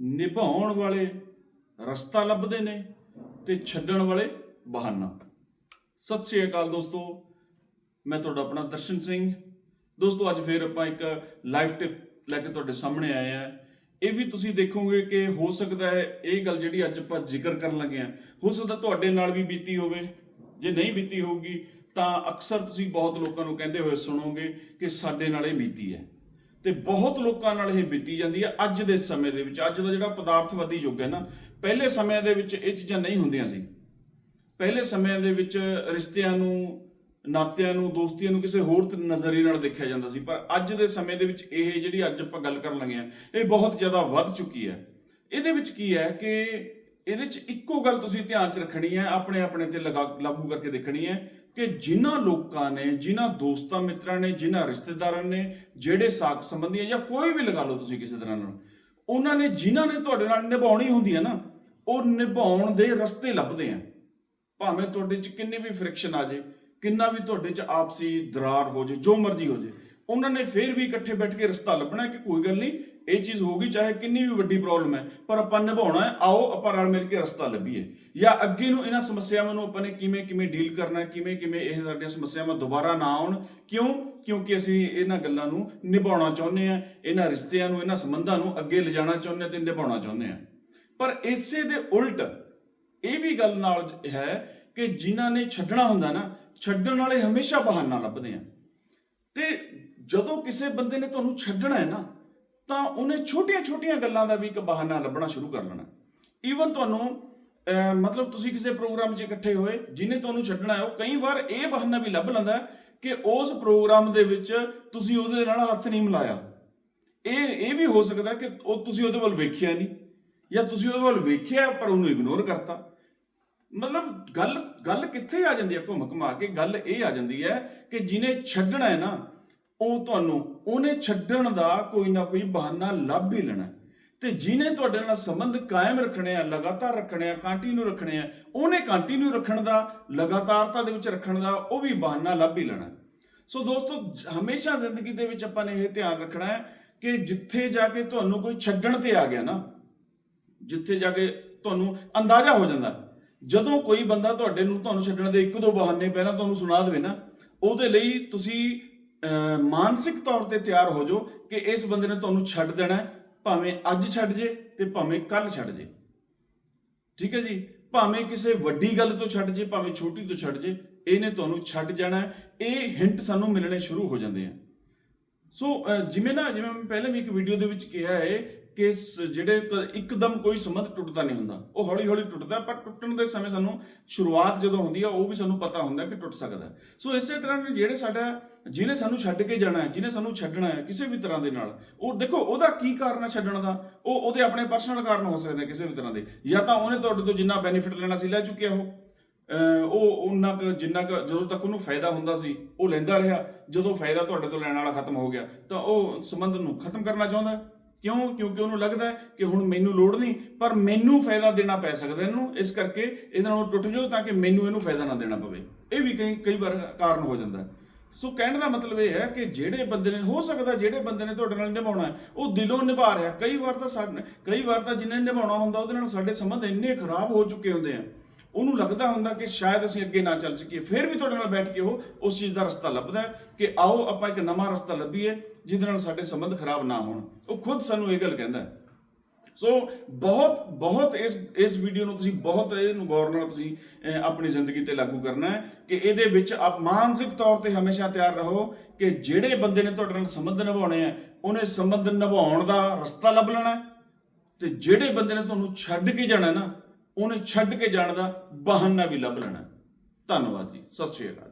ਨਿਭਾਉਣ ਵਾਲੇ ਰਸਤਾ ਲੱਭਦੇ ਨੇ ਤੇ ਛੱਡਣ ਵਾਲੇ ਬਹਾਨਾ। ਸਤਿ ਸ਼੍ਰੀ ਅਕਾਲ ਦੋਸਤੋ, ਮੈਂ ਤੁਹਾਡਾ ਆਪਣਾ ਦਰਸ਼ਨ ਸਿੰਘ। ਦੋਸਤੋ, ਅੱਜ ਫੇਰ ਆਪਾਂ ਇੱਕ ਲਾਈਵ ਟਿਪ ਲੈ ਕੇ ਤੁਹਾਡੇ ਸਾਹਮਣੇ ਆਏ ਆ। ਇਹ ਵੀ ਤੁਸੀਂ ਦੇਖੋਗੇ ਕਿ ਹੋ ਸਕਦਾ ਹੈ ਇਹ ਗੱਲ ਜਿਹੜੀ ਅੱਜ ਆਪਾਂ ਜ਼ਿਕਰ ਕਰਨ ਲੱਗੇ ਆ, ਹੋ ਸਕਦਾ ਤੁਹਾਡੇ ਨਾਲ ਵੀ ਬੀਤੀ ਹੋਵੇ। ਜੇ ਨਹੀਂ ਬੀਤੀ ਹੋਊਗੀ, ਤਾਂ ਅਕਸਰ ਤੁਸੀਂ ਬਹੁਤ ਲੋਕਾਂ ਨੂੰ ਕਹਿੰਦੇ ਹੋਏ ਸੁਣੋਗੇ ਕਿ ਸਾਡੇ ਨਾਲ ਇਹ ਬੀਤੀ ਹੈ। ਤੇ ਬਹੁਤ ਲੋਕਾਂ ਨਾਲ ਇਹ ਬੀਤੀ ਜਾਂਦੀ ਹੈ ਅੱਜ ਦੇ ਸਮੇਂ ਦੇ ਵਿੱਚ। ਅੱਜ ਦਾ ਜਿਹੜਾ ਪਦਾਰਥਵਾਦੀ ਯੁੱਗ ਹੈ ਨਾ, ਪਹਿਲੇ ਸਮਿਆਂ ਦੇ ਵਿੱਚ ਇਹ ਚੀਜ਼ਾਂ ਨਹੀਂ ਹੁੰਦੀਆਂ ਸੀ। ਪਹਿਲੇ ਸਮਿਆਂ ਦੇ ਵਿੱਚ ਰਿਸ਼ਤਿਆਂ ਨੂੰ, ਨਾਤਿਆਂ ਨੂੰ, ਦੋਸਤੀਆਂ ਨੂੰ ਕਿਸੇ ਹੋਰ ਤ- ਨਜ਼ਰੀਏ ਨਾਲ ਦੇਖਿਆ ਜਾਂਦਾ ਸੀ। ਪਰ ਅੱਜ ਦੇ ਸਮੇਂ ਦੇ ਵਿੱਚ ਇਹ ਜਿਹੜੀ ਅੱਜ ਆਪਾਂ ਗੱਲ ਕਰਨ ਲੱਗੇ ਆ ਇਹ ਬਹੁਤ ਜ਼ਿਆਦਾ ਵੱਧ ਚੁੱਕੀ ਹੈ। ਇਹਦੇ ਵਿੱਚ ਕੀ ਹੈ ਕਿ ਇਹਦੇ 'ਚ ਇੱਕੋ ਗੱਲ ਤੁਸੀਂ ਧਿਆਨ 'ਚ ਰੱਖਣੀ ਹੈ, ਆਪਣੇ ਆਪਣੇ ਤੇ ਲਗਾ- ਲਾਗੂ ਕਰਕੇ ਦੇਖਣੀ ਹੈ ਕਿ ਜਿਨ੍ਹਾਂ ਲੋਕਾਂ ਨੇ, ਜਿਨ੍ਹਾਂ ਦੋਸਤਾਂ ਮਿੱਤਰਾਂ ਨੇ, ਜਿਨ੍ਹਾਂ ਰਿਸ਼ਤੇਦਾਰਾਂ ਨੇ ਜਿਹੜੇ ਸਾਕ ਸੰਬੰਧੀ ਜਾਂ ਕੋਈ ਵੀ ਲਗਾ ਲਓ ਤੁਸੀਂ ਕਿਸੇ ਤਰ੍ਹਾਂ ਨਾਲ, ਉਹਨਾਂ ਨੇ ਜਿਨ੍ਹਾਂ ਨੇ ਤੁਹਾਡੇ ਨਾਲ ਨਿਭਾਉਣੀ ਹੁੰਦੀ ਹੈ ਨਾ, ਉਹ ਨਿਭਾਉਣ ਦੇ ਰਸਤੇ ਲੱਭਦੇ ਆ ਭਾਵੇਂ ਤੁਹਾਡੇ 'ਚ ਕਿੰਨੀ ਵੀ ਫ੍ਰਿਕਸ਼ਨ ਆ ਜੇ ਕਿੰਨਾ ਵੀ ਤੁਹਾਡੇ 'ਚ ਆਪਸੀ ਦਰਾਰ ਹੋ ਜੇ ਜੋ ਮਰਜ਼ੀ ਹੋ ਜੇ ਉਹਨਾਂ ਨੇ ਫੇਰ ਵੀ ਇਕੱਠੇ ਬੈਠ ਕੇ ਰਸਤਾ ਲੱਭਣਾ ਕਿ ਕੋਈ ਗੱਲ ਨਹੀਂ ਇਹ ਚੀਜ਼ ਹੋਗੀ ਚਾਹੇ ਕਿੰਨੀ ਵੀ ਵੱਡੀ ਪ੍ਰੋਬਲਮ ਹੈ, ਪਰ ਆਪਾਂ ਨਿਭਾਉਣਾ ਹੈ, ਆਓ ਆਪਾਂ ਰਲ ਮਿਲ ਕੇ ਰਸਤਾ ਲੱਭੀਏ। ਜਾਂ ਅੱਗੇ ਨੂੰ ਇਹਨਾਂ ਸਮੱਸਿਆਵਾਂ ਨੂੰ ਆਪਾਂ ਨੇ ਕਿਵੇਂ ਕਿਵੇਂ ਡੀਲ ਕਰਨਾ ਹੈ, ਕਿਵੇਂ ਕਿਵੇਂ ਇਹ ਸਾਡੀਆਂ ਸਮੱਸਿਆਵਾਂ ਦੁਬਾਰਾ ਨਾ ਆਉਣ। ਕਿਉਂ? ਕਿਉਂਕਿ ਅਸੀਂ ਇਹਨਾਂ ਗੱਲਾਂ ਨੂੰ ਨਿਭਾਉਣਾ ਚਾਹੁੰਦੇ ਆ ਇਹਨਾਂ ਰਿਸ਼ਤਿਆਂ ਨੂੰ, ਇਹਨਾਂ ਸੰਬੰਧਾਂ ਨੂੰ ਅੱਗੇ ਲਿਜਾਣਾ ਚਾਹੁੰਦੇ ਆ ਤੇ ਨਿਭਾਉਣਾ ਚਾਹੁੰਦੇ ਆ ਪਰ ਇਸੇ ਦੇ ਉਲਟ ਇਹ ਵੀ ਗੱਲ ਨਾਲ ਹੈ ਕਿ ਜਿਨ੍ਹਾਂ ਨੇ ਛੱਡਣਾ ਹੁੰਦਾ ਨਾ, ਛੱਡਣ ਵਾਲੇ ਹਮੇਸ਼ਾ ਬਹਾਨਾ ਲੱਭਦੇ ਆ। ਤੇ ਜਦੋਂ ਕਿਸੇ ਬੰਦੇ ਨੇ ਤੁਹਾਨੂੰ ਛੱਡਣਾ ਹੈ ਨਾ ਤਾਂ ਉਹਨੇ ਛੋਟੀਆਂ-ਛੋਟੀਆਂ ਗੱਲਾਂ ਦਾ ਵੀ ਇੱਕ ਬਹਾਨਾ ਲੱਭਣਾ ਸ਼ੁਰੂ ਕਰ ਲੈਣਾ। ਈਵਨ ਤੁਹਾਨੂੰ ਮਤਲਬ ਤੁਸੀਂ ਕਿਸੇ ਪ੍ਰੋਗਰਾਮ 'ਚ ਇਕੱਠੇ ਹੋਏ, ਜਿਹਨੇ ਤੁਹਾਨੂੰ ਛੱਡਣਾ ਹੈ, ਉਹ ਕਈ ਵਾਰ ਇਹ ਬਹਾਨਾ ਵੀ ਲੱਭ ਲੈਂਦਾ ਕਿ ਉਸ ਪ੍ਰੋਗਰਾਮ ਦੇ ਵਿੱਚ ਤੁਸੀਂ ਉਹਦੇ ਨਾਲ ਹੱਥ ਨਹੀਂ ਮਿਲਾਇਆ। ਇਹ ਇਹ ਵੀ ਹੋ ਸਕਦਾ ਕਿ ਉਹ ਤੁਸੀਂ ਉਹਦੇ ਵੱਲ ਵੇਖਿਆ ਨਹੀਂ, ਜਾਂ ਤੁਸੀਂ ਉਹਦੇ ਵੱਲ ਵੇਖਿਆ ਪਰ ਉਹਨੂੰ ਇਗਨੋਰ ਕਰਤਾ। ਮਤਲਬ ਗੱਲ ਗੱਲ ਕਿੱਥੇ ਆ ਜਾਂਦੀ ਹੈ? ਘੁੰਮ ਘੁਮਾ ਕੇ ਗੱਲ ਇਹ ਆ ਜਾਂਦੀ ਹੈ ਕਿ ਜਿਹਨੇ ਛੱਡਣਾ ਹੈ ਨਾ ਉਹ ਤੁਹਾਨੂੰ ਉਹਨੇ ਛੱਡਣ ਦਾ ਕੋਈ ਨਾ ਕੋਈ ਬਹਾਨਾ ਲੱਭ ਹੀ ਲੈਣਾ ਹੈ। ਤੇ ਜਿਹਨੇ ਤੁਹਾਡੇ ਨਾਲ ਸੰਬੰਧ ਕਾਇਮ ਰੱਖਣੇ ਆ, ਲਗਾਤਾਰ ਰੱਖਣੇ ਆ ਕੰਟੀਨਿਊ ਰੱਖਣੇ ਆ, ਉਹਨੇ ਕੰਟੀਨਿਊ ਰੱਖਣ ਦਾ, ਲਗਾਤਾਰਤਾ ਦੇ ਵਿੱਚ ਰੱਖਣ ਦਾ ਉਹ ਵੀ ਬਹਾਨਾ ਲੱਭ ਹੀ ਲੈਣਾ ਸੋ ਦੋਸਤੋ, ਹਮੇਸ਼ਾ ਜ਼ਿੰਦਗੀ ਦੇ ਵਿੱਚ ਆਪਾਂ ਨੇ ਇਹ ਧਿਆਨ ਰੱਖਣਾ ਹੈ ਕਿ ਜਿੱਥੇ ਜਾ ਕੇ ਤੁਹਾਨੂੰ ਕੋਈ ਛੱਡਣ ਤੇ ਆ ਗਿਆ ਨਾ, ਜਿੱਥੇ ਜਾ ਕੇ ਤੁਹਾਨੂੰ ਅੰਦਾਜ਼ਾ ਹੋ ਜਾਂਦਾ, ਜਦੋਂ ਕੋਈ ਬੰਦਾ ਤੁਹਾਡੇ ਨੂੰ ਤੁਹਾਨੂੰ ਛੱਡਣ ਦੇ ਇੱਕ ਦੋ ਬਹਾਨੇ ਪਹਿਲਾਂ ਤੁਹਾਨੂੰ ਸੁਣਾ ਦੇਵੇ ਨਾ, ਉਹਦੇ ਲਈ ਤੁਸੀਂ ਮਾਨਸਿਕ ਤੌਰ ਤੇ ਤਿਆਰ ਹੋ ਜਾਓ ਕਿ ਇਸ ਬੰਦੇ ਨੇ ਤੁਹਾਨੂੰ ਛੱਡ ਦੇਣਾ ਭਾਵੇਂ ਅੱਜ ਛੱਡ ਜੇ ਤੇ ਭਾਵੇਂ ਕੱਲ ਛੱਡ ਜੇ। ਠੀਕ ਹੈ ਜੀ? ਭਾਵੇਂ ਕਿਸੇ ਵੱਡੀ ਗੱਲ ਤੋਂ ਛੱਡ ਜੇ, ਭਾਵੇਂ ਛੋਟੀ ਤੋਂ ਛੱਡ ਜੇ, ਇਹਨੇ ਤੁਹਾਨੂੰ ਛੱਡ ਜਾਣਾ ਇਹ ਹਿੰਟ ਸਾਨੂੰ ਮਿਲਣੇ ਸ਼ੁਰੂ ਹੋ ਜਾਂਦੇ ਆ। ਸੋ ਜਿਵੇਂ ਨਾ, ਜਿਵੇਂ ਮੈਂ ਪਹਿਲੇ ਵੀ ਇੱਕ ਵੀਡੀਓ ਦੇ ਵਿੱਚ ਕਿਹਾ ਹੈ ਕਿ ਜਿਹੜੇ ਕ- ਇੱਕਦਮ ਕੋਈ ਸੰਬੰਧ ਟੁੱਟਦਾ ਨਹੀਂ ਹੁੰਦਾ। ਉਹ ਹੌਲੀ ਹੌਲੀ ਟੁੱਟਦਾ ਪਰ ਟੁੱਟਣ ਦੇ ਸਮੇਂ ਸਾਨੂੰ ਸ਼ੁਰੂਆਤ ਜਦੋਂ ਹੁੰਦੀ ਆ, ਉਹ ਵੀ ਸਾਨੂੰ ਪਤਾ ਹੁੰਦਾ ਕਿ ਟੁੱਟ ਸਕਦਾ ਹੈ। ਸੋ ਇਸੇ ਤਰ੍ਹਾਂ ਨੇ ਜਿਹੜੇ ਸਾਡਾ, ਜਿਹਨੇ ਸਾਨੂੰ ਛੱਡ ਕੇ ਜਾਣਾ ਹੈ, ਜਿਹਨੇ ਸਾਨੂੰ ਛੱਡਣਾ ਹੈ ਕਿਸੇ ਵੀ ਤਰ੍ਹਾਂ ਦੇ ਨਾਲ, ਉਹ ਦੇਖੋ ਉਹਦਾ ਕੀ ਕਾਰਨ ਹੈ ਛੱਡਣ ਦਾ? ਉਹ ਉਹਦੇ ਆਪਣੇ ਪਰਸਨਲ ਕਾਰਨ ਹੋ ਸਕਦੇ ਆ ਕਿਸੇ ਵੀ ਤਰ੍ਹਾਂ ਦੇ। ਜਾਂ ਤਾਂ ਉਹਨੇ ਤੁਹਾਡੇ ਤੋਂ ਜਿੰਨਾ ਬੈਨੀਫਿਟ ਲੈਣਾ ਸੀ, ਲੈ ਚੁੱਕਿਆ ਉਹ। ਅਹ ਉਹ ਉਹਨਾਂ ਕੁ, ਜਿੰਨਾ ਕੁ, ਜਦੋਂ ਤੱਕ ਉਹਨੂੰ ਫਾਇਦਾ ਹੁੰਦਾ ਸੀ, ਉਹ ਲੈਂਦਾ ਰਿਹਾ। ਜਦੋਂ ਫਾਇਦਾ ਤੁਹਾਡੇ ਤੋਂ ਲੈਣ ਵਾਲਾ ਖਤਮ ਹੋ ਗਿਆ, ਤਾਂ ਉਹ ਸੰਬੰਧ ਨੂੰ ਖਤਮ ਕਰਨਾ ਚਾਹੁੰਦਾ ਹੈ। ਕਿਉਂ? ਕਿਉਂਕਿ ਉਹਨੂੰ ਲੱਗਦਾ ਕਿ ਹੁਣ ਮੈਨੂੰ ਲੋੜ ਨਹੀਂ, ਪਰ ਮੈਨੂੰ ਫਾਇਦਾ ਦੇਣਾ ਪੈ ਸਕਦਾ ਇਹਨੂੰ। ਇਸ ਕਰਕੇ ਇਹਦੇ ਨਾਲ ਟੁੱਟ ਜਾਓ ਤਾਂ ਕਿ ਮੈਨੂੰ ਇਹਨੂੰ ਫਾਇਦਾ ਨਾ ਦੇਣਾ ਪਵੇ। ਇਹ ਵੀ ਕਈ ਕਈ ਵਾਰ ਕਾਰਨ ਹੋ ਜਾਂਦਾ ਸੋ ਕਹਿਣ ਦਾ ਮਤਲਬ ਇਹ ਹੈ ਕਿ ਜਿਹੜੇ ਬੰਦੇ ਨੇ, ਹੋ ਸਕਦਾ ਜਿਹੜੇ ਬੰਦੇ ਨੇ ਤੁਹਾਡੇ ਨਾਲ ਨਿਭਾਉਣਾ ਉਹ ਦਿਲੋਂ ਨਿਭਾ ਰਿਹਾ ਕਈ ਵਾਰ ਤਾਂ ਸਾਡੇ ਕਈ ਵਾਰ ਤਾਂ ਜਿਹਨੇ ਨਿਭਾਉਣਾ ਹੁੰਦਾ, ਉਹਦੇ ਨਾਲ ਸਾਡੇ ਸੰਬੰਧ ਇੰਨੇ ਖਰਾਬ ਹੋ ਚੁੱਕੇ ਹੁੰਦੇ ਆ। ਉਹਨੂੰ ਲੱਗਦਾ ਹੁੰਦਾ ਕਿ ਸ਼ਾਇਦ ਅਸੀਂ ਅੱਗੇ ਨਾ ਚੱਲ ਸਕੀਏ, ਫਿਰ ਵੀ ਤੁਹਾਡੇ ਨਾਲ ਬੈਠ ਕੇ ਉਹ ਉਸ ਚੀਜ਼ ਦਾ ਰਸਤਾ ਲੱਭਦਾ ਕਿ ਆਓ ਆਪਾਂ ਇੱਕ ਨਵਾਂ ਰਸਤਾ ਲੱਭੀਏ ਜਿਹਦੇ ਨਾਲ ਸਾਡੇ ਸੰਬੰਧ ਖਰਾਬ ਨਾ ਹੋਣ। ਉਹ ਖੁਦ ਸਾਨੂੰ ਇਹ ਗੱਲ ਕਹਿੰਦਾ ਸੋ ਬਹੁਤ ਬਹੁਤ ਇਸ ਇਸ ਵੀਡੀਓ ਨੂੰ ਤੁਸੀਂ ਬਹੁਤ ਇਹਨੂੰ ਗੌਰ ਨਾਲ ਤੁਸੀਂ ਆਪਣੀ ਜ਼ਿੰਦਗੀ ਤੇ ਲਾਗੂ ਕਰਨਾ ਹੈ ਕਿ ਇਹਦੇ ਵਿੱਚ ਆਪ ਮਾਨਸਿਕ ਤੌਰ ਤੇ ਹਮੇਸ਼ਾ ਤਿਆਰ ਰਹੋ ਕਿ ਜਿਹੜੇ ਬੰਦੇ ਨੇ ਤੁਹਾਡੇ ਨਾਲ ਸੰਬੰਧ ਨਿਭਾਉਣੇ ਆ ਉਹਨੇ ਸੰਬੰਧ ਨਿਭਾਉਣ ਦਾ ਰਸਤਾ ਲੱਭ ਲੈਣਾ ਹੈ ਤੇ ਜਿਹੜੇ ਬੰਦੇ ਨੇ ਤੁਹਾਨੂੰ ਛੱਡ ਕੇ ਜਾਣਾ ਨਾ ਉਹਨੇ ਛੱਡ ਕੇ ਜਾਣ ਦਾ ਬਹਾਨਾ ਵੀ ਲੱਭ ਲੈਣਾ। ਧੰਨਵਾਦ ਜੀ। ਸਤਿ ਸ਼੍ਰੀ ਅਕਾਲ।